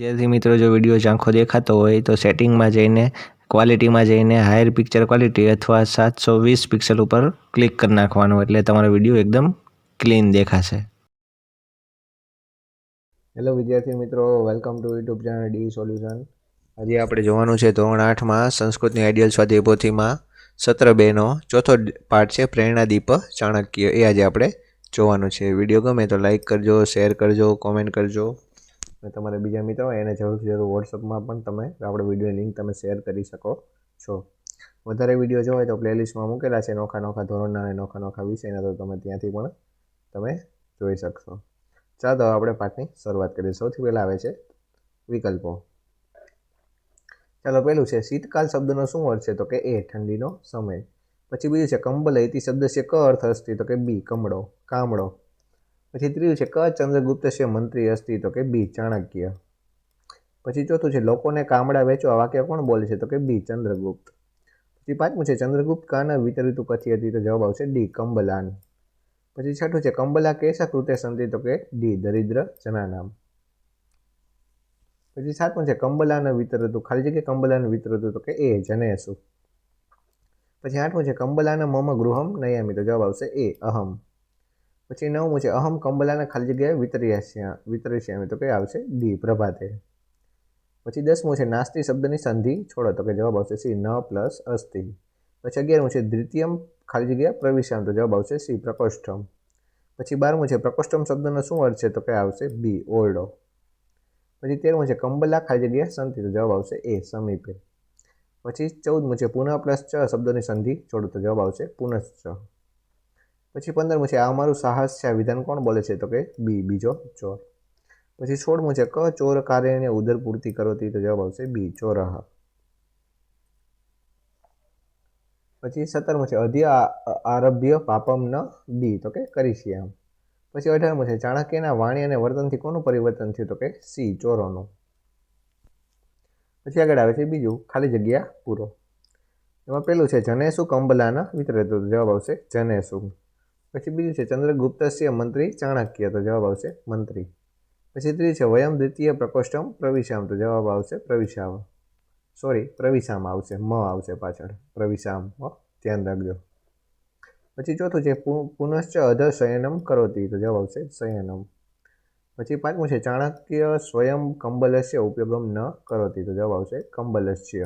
વિદ્યાર્થી મિત્રો, જો વીડિયો ઝાંખો દેખાતો હોય તો સેટિંગમાં જઈને, ક્વોલિટીમાં જઈને હાયર પિક્ચર ક્વોલિટી અથવા સાતસો વીસ પિક્સલ ઉપર ક્લિક કરી નાખવાનું એટલે તમારો વીડિયો એકદમ ક્લીન દેખાશે. હેલો વિદ્યાર્થી મિત્રો, welcome to YouTube channel D solution. આજે આપણે જોવાનું છે ધોરણ આઠમાં સંસ્કૃતની આઈડિયલ સ્વાધ્યાય પોથીમાં સત્ર બેનો. ચોથો પાર્ટ છે પ્રેરણાદીપ ચાણક્ય. એ આજે આપણે જોવાનું છે. વીડિયો ગમે તો લાઈક કરજો, શેર કરજો, કોમેન્ટ કરજો. અને તમારા બીજા મિત્રો હોય એને જરૂરથી જરૂર વોટ્સઅપમાં પણ તમે આપણે વીડિયો લિંક તમે શેર કરી શકો છો. વધારે વીડિયો જોવા તો પ્લેલિસ્ટમાં મૂકેલા છે નોખા નોખા ધોરણના અને નોખા નોખા વિષયના, તો તમે ત્યાંથી પણ તમે જોઈ શકશો. ચાલો આપણે પાઠની શરૂઆત કરીએ. સૌથી પહેલાં આવે છે વિકલ્પો. ચાલો, પહેલું છે, શીતકાલ શબ્દનો શું અર્થ છે? તો કે એ, ઠંડીનો સમય. પછી બીજું છે, કંબલ ઇતિ શબ્દ છે ક અર્થ હસ્તી તો કે બી, કમળો, કામળો. પછી ત્રીજું છે, ક ચંદ્રગુપ્ત છે મંત્રી અસ્તિ તો કે બી ચાણક્ય. પછી ચોથું છે, લોકોને કામડા વેચો આ વાક્ય કોણ બોલે છે, તો કે બી ચંદ્રગુપ્ત. પછી પાંચમું છે, ચંદ્રગુપ્ત કાન વિતરિતું કથી હતી, તો જવાબ આવશે ડી કંબલાન. પછી છઠ્ઠું છે, કંબલા કેસા કૃતે સંતિ તો કે ડી દરિદ્ર જનાનામ. પછી સાતમું છે, કંબલાના વિતરતું, ખાલી જગ્યાએ કંબલાને વિતરતું, તો કે એ જનેસુ. પછી આઠમું છે, કંબલાના મમ ગૃહમ નયામી, તો જવાબ આવશે એ અહમ. પછી નવમું છે, અહમ કંબલાને ખાલી જગ્યાએ વિતરીશ્યા વિતરિષ્યામી તો કઈ આવશે? ડી, પ્રભાતે. પછી દસમું છે, નાસ્તી શબ્દની સંધિ. છોડો, તો કે જવાબ આવશે સી, ન પ્લસ અસ્થિ. પછી અગિયારમું છે, દ્વિતીયમ ખાલી જગ્યા પ્રવિશામ તો જવાબ આવશે સી, પ્રકોષ્ઠમ. પછી બારમું છે, પ્રકોષ્ઠમ શબ્દનો શું અર્થ છે? તો કે આવશે? બી, ઓરડો. પછી તેરમું છે, કંબલા ખાલી જગ્યા સંધિ. તો જવાબ આવશે એ, સમીપે. પછી ચૌદમું છે પુનઃ પ્લસ ચ શબ્દોની સંધિ. છોડો, તો જવાબ આવશે પુનશ્ચ. પછી પંદરમું છે, આ અમારું સાહસ છે, આ વિધાન કોણ બોલે છે? તો કે બી, બીજો ચોર. પછી સોળમું છે, ક ચોર કાર્યને ઉદર પૂર્તિ કરોતી તો જવાબ આવશે બી, ચોરહ. પછી સત્તરમું છે, અધ્ય આરભ્ય પાપમ ન બી, તો કે કરીશ્યામ પછી અઢારમું છે, ચાણક્યના વાણી અને વર્તનથી કોનું પરિવર્તન થયું? તો કે સી, ચોરોનું. પછી આગળ આવે છે બીજું, ખાલી જગ્યા પૂરો. એમાં પેલું છે, જનેસુ કંબલાના વિતરે, તો જવાબ આવશે જનેસુ. પછી બીજું છે, ચંદ્રગુપ્તસ્ય મંત્રી ચાણક્ય, તો જવાબ આવશે મંત્રી. પછી ત્રીજું છે, વયમ દ્વિતીય પ્રકોષ્ઠમ પ્રવિશામ, તો જવાબ આવશે પ્રવિશામ. સોરી પ્રવિશામ આવશે, મ આવશે પાછળ. પ્રવિશામ ધ્યાન રાખજો. પછી ચોથું છે પુનશ્ચ અધ શયનમ કરોતી, તો જવાબ આવશે શયનમ. પછી પાંચમું છે, ચાણક્ય સ્વયં કંબલસ્ય ઉપયોગમ ન કરોતી, તો જવાબ આવશે કંબલસ્ય.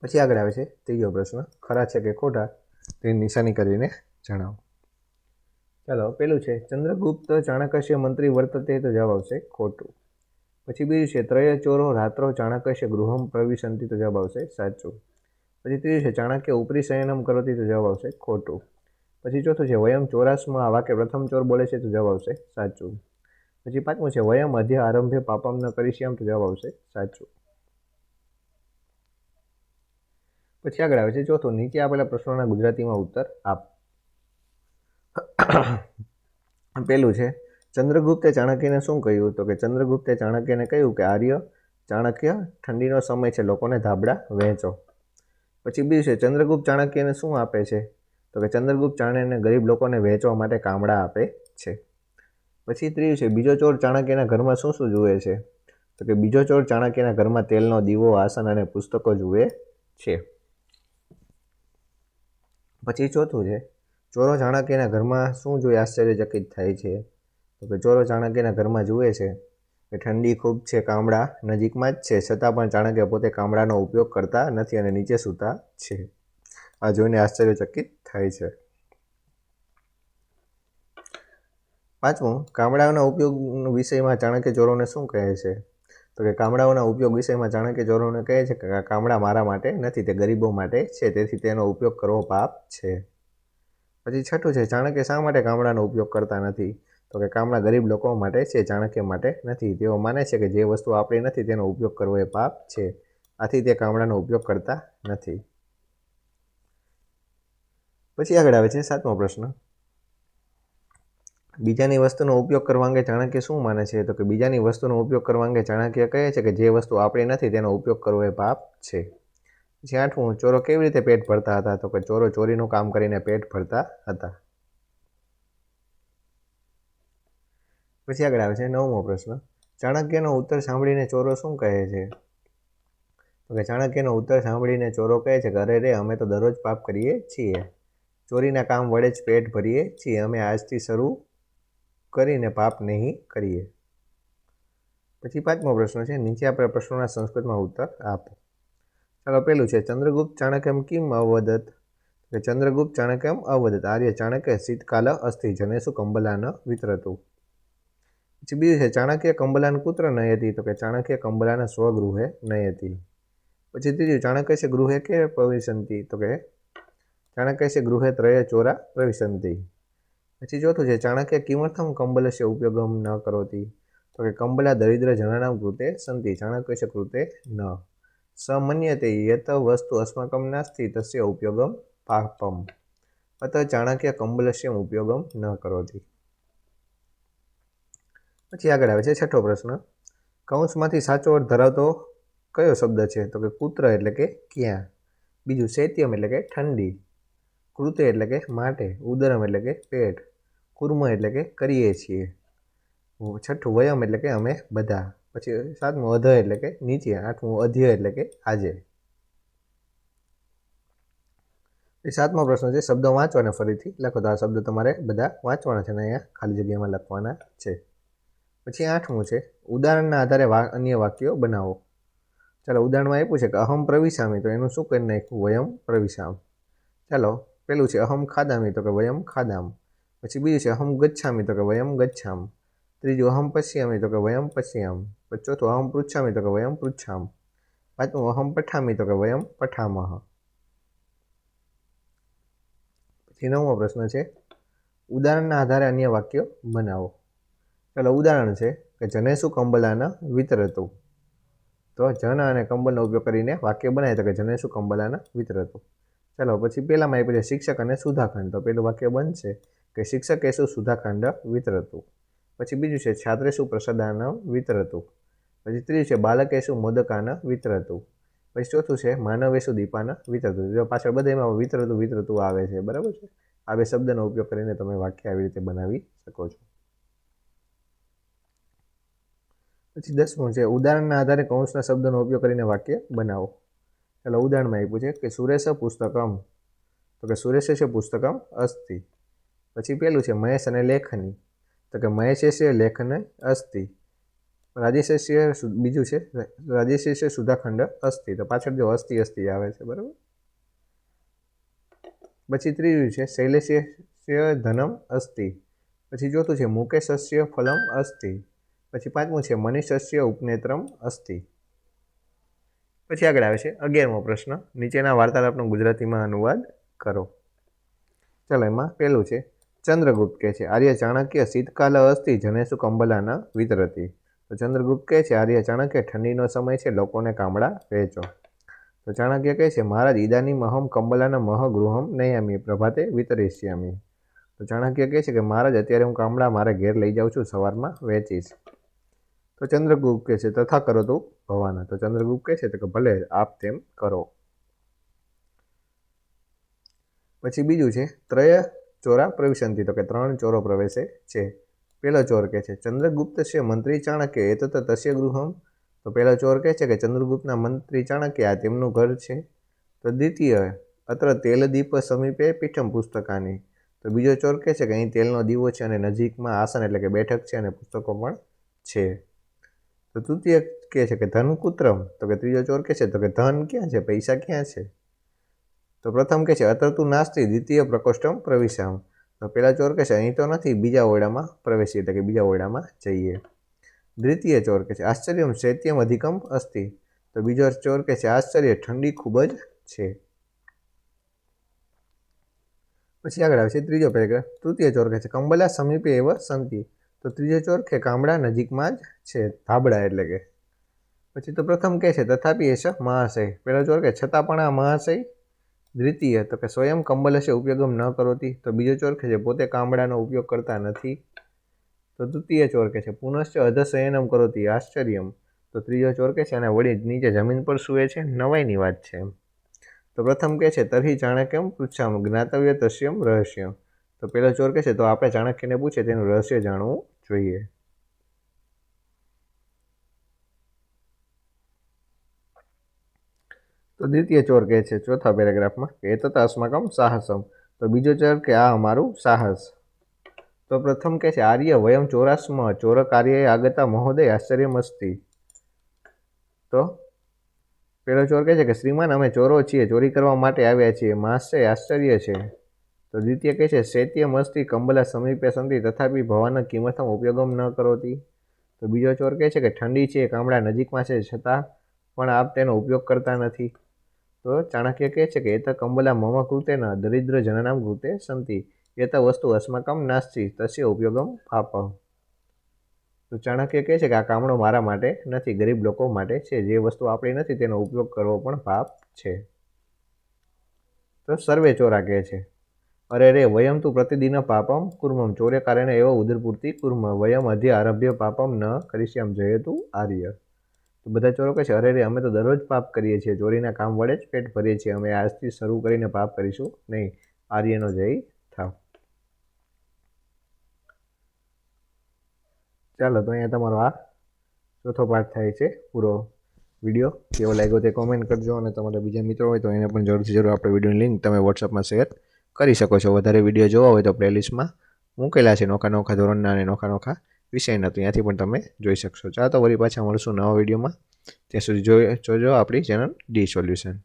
પછી આગળ આવે છે, ત્રીજો પ્રશ્ન. ખરા છે કે ખોટા? તેની નિશાની કરીને જણાવો. ચાલો, પેલું છે, ચંદ્રગુપ્ત ચાણક્ય મંત્રી વર્તતે તો જવાબ આવશે ખોટું. પછી બીજું છે, ત્રય ચોરો રાત્રો ચાણક્ય ગૃહમ પ્રવિશંતિ તો જવાબ આવશે સાચું. પછી ત્રીજું છે, ચાણક્ય ઉપરી શયનમ કરતી તો જવાબ આવશે ખોટું. પછી ચોથું છે, વયમ ચોરાસમાં આ વાક્ય પ્રથમ ચોર બોલે છે તો જવાબ આવશે સાચું. પછી પાંચમું છે, વયમ અધ્ય આરંભે પાપમ ન કરીશ્યામ તો જવાબ આવશે સાચું. પછી આગળ આવે છે. ચોથો નીચે આપેલા પ્રશ્નોના ગુજરાતીમાં ઉત્તર આપ. પેલું છે, ચંદ્રગુપ્તે ચાણક્યને શું કહ્યું તો કે ચંદ્રગુપ્તે ચાણક્યને કહ્યું કે આર્ય ચાણક્ય ઠંડીનો સમય છે, લોકોને ધાબડા વહેંચો. પછી બીજું છે, ચંદ્રગુપ્ત ચાણક્યને શું આપે છે તો કે ચંદ્રગુપ્ત ચાણક્યને ગરીબ લોકોને વહેંચવા માટે કામડા આપે છે. પછી ત્રીજું છે, બીજો ચોર ચાણક્યના ઘરમાં શું શું જુએ છે તો કે બીજો ચોર ચાણક્યના ઘરમાં તેલનો દીવો, આસન અને પુસ્તકો જુએ છે. પછી ચોથું છે, ચોરો ચાણક્યના ઘરમાં શું જોઈ આશ્ચર્યચકિત થાય છે? તો કે ચોરો ચાણક્યના ઘરમાં જુએ છે કે ઠંડી ખૂબ છે, કામડા નજીકમાં જ છે, છતાં પણ ચાણક્ય પોતે કામડાનો ઉપયોગ કરતા નથી અને નીચે સૂતા છે. આ જોઈને આશ્ચર્યચકિત થાય છે. પાંચમું કામડાઓના ઉપયોગ વિષયમાં ચાણક્ય ચોરોને શું કહે છે? તો કે કામડાઓના ઉપયોગ વિષયમાં ચાણક્ય ચોરોને કહે છે કે કામડા મારા માટે નથી, તે ગરીબો માટે છે, તેથી તેનો ઉપયોગ કરવો પાપ છે. પછી છઠ્ઠું છે ચાણક્ય શા માટે કામડાનો ઉપયોગ કરતા નથી? તો કે કામડા ગરીબ લોકો માટે છે ચાણક્ય માટે નથી. તેઓ માને છે કે જે વસ્તુ આપણી નથી, તેનો ઉપયોગ કરવો એ પાપ છે. આથી તે કામડાનો ઉપયોગ કરતા નથી. પછી આગળ આવે છે સાતમો પ્રશ્ન. બીજાની વસ્તુનો ઉપયોગ કરવા અંગે ચાણક્ય શું માને છે? તો કે બીજાની વસ્તુનો ઉપયોગ કરવા અંગે ચાણક્ય કહે છે કે જે વસ્તુ આપણી નથી તેનો ઉપયોગ કરવો એ પાપ છે. જે આઠમું, ચોરો કેવી રીતે પેટ ભરતા હતા? તો કે ચોરો ચોરીનું કામ કરીને પેટ ભરતા હતા. પછી આગળ આવે છે નવમો પ્રશ્ન. ચાણક્યનો ઉત્તર સાંભળીને ચોરો શું કહે છે? તો કે ચાણક્યનો ઉત્તર સાંભળીને ચોરો કહે છે કે અરે રે, અમે તો દરરોજ પાપ કરીએ છીએ. ચોરીના કામ વડે જ પેટ ભરીએ છીએ. અમે આજથી શરૂ કરીને પાપ નહીં કરીએ. પછી પાંચમો પ્રશ્ન છે, નીચે આપણે પ્રશ્નોના સંસ્કૃતમાં ઉત્તર આપો. ચાલો, પેલું છે, ચંદ્રગુપ્ત ચાણક્યમ કિમ અવદત? કે ચંદ્રગુપ્ત ચાણક્યમ અવદત. આર્ય ચાણક્ય શીતકાલ અસ્થિ, જનેસુ કંબલાન વિતરતું. પછી બીજું છે, ચાણક્ય કંબલાન કુત્ર નયતી? તો કે ચાણક્ય કંબલાના સ્વગૃહે નયતી. પછી ત્રીજું, ચાણક્ય છે ગૃહે કે પ્રવિશંતિ? તો કે ચાણક્ય છે ગૃહે ત્રય ચોરા પ્રવિશંતિ. પછી ચોથું છે, ચાણક્ય કિમર્થમ કંબલસ્ય ઉપયોગમ ન કરોતી. તો કે કંબલા દરિદ્ર જનાનામ કૃતે સંતિ, ચાણક્ય કૃતે ન. સમન્યતે યત વસ્તુ અસ્માકમ નાસ્તિ, તસ્ય ઉપયોગમ પાપમ. અત ચાણક્ય કંબલસ્ય ઉપયોગમ ન કરોતી. પછી આગળ આવે છે છઠ્ઠો પ્રશ્ન. કૌંસમાંથી સાચો અર્થ ધરાવતો કયો શબ્દ છે? તો કે કૂત્ર એટલે કે ક્યાં. બીજું શૈત્યમ એટલે કે ઠંડી. કૃતે એટલે કે માટે. ઉદરમ એટલે કે પેટ. કુર્મ એટલે કે કરીએ છીએ. છઠ્ઠું વયમ એટલે કે અમે બધા. પછી સાતમું અધ એટલે કે નીચે. આઠમું અધ્ય એટલે કે આજે સાતમો પ્રશ્ન છે, શબ્દો વાંચવાના ફરીથી લખો. તો આ શબ્દ તમારે બધા વાંચવાના છે અને અહીંયા ખાલી જગ્યામાં લખવાના છે. પછી આઠમું છે, ઉદાહરણના આધારે અન્ય વાક્યો બનાવો. ચાલો, ઉદાહરણમાં આપ્યું છે કે અહમ પ્રવિશામી. તો એનું શું કરી નાખ્યું? વયમ પ્રવિશામ. ચાલો, પેલું છે અહમ ખાદામી. તો કે વયમ ખાદામ. પછી બીજું છે અહમ ગચ્છામી તો કે વયમ ગચ્છામ. ત્રીજું અહમ પશ્યામી તો કે વયમ પશ્યામ. પછી ચોથું અહમ પૃચ્છામી તો કે વયમ પૃચ્છામ. પાંચમું અહમ પઠામી તો કે વયમ પઠામહ. પછી નવમો પ્રશ્ન છે, ઉદાહરણના આધારે અન્ય વાક્યો બનાવો. ચાલો, ઉદાહરણ છે કે જનેસુ કંબલાના વિતરતું. તો જન અને કંબલનો ઉપયોગ કરીને વાક્ય બનાવે તો કે જનેસુ કંબલાના વિતરતું. ચાલો, પછી પહેલામાં એ પછી શિક્ષક અને સુધાખંડ. તો પેલું વાક્ય બનશે કે શિક્ષકે શું સુધાખંડ વિતરતું? પછી બીજું છે છાત્રેશું પ્રસાદાન વિતરતું? પછી ત્રીજું છે બાલકેશું મોદકાન વિતરતું? પછી ચોથું છે માનવેશું દીપાન વિતરતું? જો પાછળ બધા એમાં વિતરતું વિતરતું આવે છે, બરાબર છે? આ બે શબ્દનો ઉપયોગ કરીને તમે વાક્ય આવી રીતે બનાવી શકો છો. પછી દસમું છે, ઉદાહરણના આધારે કૌંસના શબ્દનો ઉપયોગ કરીને વાક્ય બનાવો. ચાલો ઉદાહરણમાં આપ્યું છે કે સુરેશ પુસ્તકમ. તો કે સુરેશ પુસ્તકમ અસ્તિ પછી પેલું છે મહેશ અને લેખની. તો કે મહેશેષ્ય લેખન અસ્થિ. રાજેશેષ્ય બીજું છે રાજેશેષ્ય સુધાખંડ અસ્થિ. તો પાછળ જો અસ્થિ અસ્થિ આવે છે, બરાબર? પછી ત્રીજું છે શૈલેષ્ય ધનમ અસ્થિ. પછી ચોથું છે મુકેશસ્ય ફલમ અસ્થિ. પછી પાંચમું છે મનીષસ્ય ઉપનેત્રમ અસ્થિ. પછી આગળ આવે છે અગિયારમો પ્રશ્ન. નીચેના વાર્તાલાપનો ગુજરાતીમાં અનુવાદ કરો. ચાલો, એમાં પહેલું છે ચંદ્રગુપ્ત કહે છે, આર્ય ચાણક્ય શીતકાલ અસ્થિ જનેશુ કંબલાના વિતરતી. તો ચંદ્રગુપ્ત કહે છે, આર્ય ચાણક્ય ઠંડીનો સમય છે, લોકોને કામડા વેચો તો ચાણક્ય કહે છે, મહારાજ ઈદાની મહમ કંબલાના મહ ગૃહમ નયામી, પ્રભાતે વિતરિષ્યામી તો ચાણક્ય કહે છે કે, મહારાજ, અત્યારે હું કામડા મારા ઘેર લઈ જાઉં છું, સવારમાં વેચીશ તો ચંદ્રગુપ્ત કહે છે, તથા કરો તો ભવાના. તો ચંદ્રગુપ્ત કહે છે કે, ભલે આપ તેમ કરો. પછી બીજું છે, ત્રય ચોરા પ્રવિશંતિ તો કે ત્રણ ચોરો પ્રવેશે છે. પહેલો ચોર કહે છે, ચંદ્રગુપ્ત છે, મંત્રી ચાણક્ય, એ તો તસ્ય ગૃહમ. તો પહેલો ચોર કહે છે કે, ચંદ્રગુપ્તના મંત્રી ચાણક્ય, આ તેમનું ઘર છે. તો દ્વિતીય, અત્ર તેલદીપ સમીપે પીઠમ પુસ્તકાની. તો બીજો ચોર કહે છે કે, અહીં તેલનો દીવો છે અને નજીકમાં આસન એટલે કે બેઠક છે અને પુસ્તકો પણ છે. તો તૃતીય કહે છે કે, ધનકુત્રમ. તો કે ત્રીજો ચોર કહે છે, તો કે ધન ક્યાં છે? પૈસા ક્યાં છે? તો પ્રથમ કહે છે, અતરતું નાસ્તી દ્વિતીય પ્રકોષ્ઠમ પ્રવેશામ. તો પહેલાં ચોર કહે છે, અહીં તો નથી, બીજા ઓરડામાં પ્રવેશીએ, એટલે કે બીજા ઓરડામાં જઈએ. દ્વિતીય ચોર કહે છે, આશ્ચર્યમ શૈત્યમ અધિકમ અસ્તિ. તો બીજો ચોર કહે છે, આશ્ચર્ય, ઠંડી ખૂબ જ છે. પછી આગળ આવે છે ત્રીજો પેરેગ્રાફ. તૃતીય ચોર કહે છે, કંબલા સમીપે એવ સંતિ તો ત્રીજો ચોર કે કામડા નજીકમાં જ છે, ધાબડા એટલે કે. પછી તો પ્રથમ કહે છે, તથાપી એશ મહાશય. પેલો ચોર કે, છતાં પણ આ મહાશય દ્વિતીય, તો કે સ્વયં કંબલશે ઉપયોગમ ન કરોતી તો બીજો ચોર કે છે પોતે કામડાનો ઉપયોગ કરતા નથી. તો તૃતીય ચોર કે છે, પુનશ્ચ અધશયનમ કરોતી, આશ્ચર્યમ. તો ત્રીજો ચોર કે છે અને વળી નીચે જમીન પર સૂવે છે, નવાઈની વાત છે તો પ્રથમ કે છે, તરહી ચાણક્યમ પૃચ્છામ જ્ઞાતવ્ય તસ્યમ, રહસ્યમ. તો પેલો ચોર કે છે, તો આપણે ચાણક્યને પૂછે તેનું રહસ્ય જાણવું જોઈએ. તો દ્વિતીય ચોર કહે છે, ચોથા પેરેગ્રાફમાં કે તો અસ્માકમ સાહસમ. તો બીજો ચોર કે આ અમારું સાહસ. તો પ્રથમ કહે છે, આર્ય વયમ ચોરાસમાં ચોર કાર્ય આગતા મહોદય આશ્ચર્યમસ્તી તો પેલો ચોર કહે છે કે, શ્રીમાન, અમે ચોરો છીએ, ચોરી કરવા માટે આવ્યા છીએ માસ્ય આશ્ચર્ય છે. તો દ્વિતીય કહે છે, શૈત્ય મસ્તી, કંબલા સમીપે સંતિ તથાપી ભવાના કિંમતમ ઉપયોગમ ન કરોતી. તો બીજો ચોર કહે છે કે, ઠંડી છે ગામડા નજીકમાં છે, છતાં પણ આપ તેનો ઉપયોગ કરતા નથી. તો ચાણક્ય કહે છે કે એત કંબલા મમ ન દરિદ્ર જનનામ કૃતે સંતિ. એત વસ્તુ અસ્માકમ નાસ્તિ. તસ્ય ઉપયોગમ પાપ તો ચાણક્ય કહે છે કે આ કામણો મારા માટે નથી, ગરીબ લોકો માટે છે. જે વસ્તુ આપણી નથી, તેનો ઉપયોગ કરવો પણ પાપ છે. તો સર્વે ચોરા કહે છે, અરે રે, વયમ તું પ્રતિદિન પાપમ કુર્મમ. ચોર્ય કારણે એવો ઉદરપૂર્તિ કુર્મ. વયમ અધ્ય આરભ્ય પાપમ ન કરીશ્યામ જયેતુ આર્ય. તો બધા ચોરો કહે છે, અરે રે, અમે તો દરરોજ પાપ કરીએ છીએ. ચોરીના કામ વડે જ પેટ ભરીએ છીએ. અમે આજથી શરૂ કરીને પાપ કરીશું. નહીં, આર્યનો જય થાવ. ચાલો, તો અહીંયા તમારો આ ચોથો પાઠ થાય છે, પૂરો વીડિયો. કેવો લાગ્યો તે કોમેન્ટ કરજો અને તમારા બીજા મિત્રો હોય તો એને પણ જરૂરથી જરૂર આપણે વિડીયોની લિંક તમે વોટ્સઅપમાં શેર કરી શકો છો. વધારે વીડિયો જોવા હોય તો પ્લેલિસ્ટમાં મૂકેલા છે, નોખા નોખા ધોરણના અને નોખા નોખા વિષયના તો ત્યાંથી પણ તમે જોઈ શકશો. ચાલો તો વળી પાછા મળશું નવા વિડીયોમાં. ત્યાં સુધી જોઈ જોજો આપણી ચેનલ ડી સોલ્યુશન.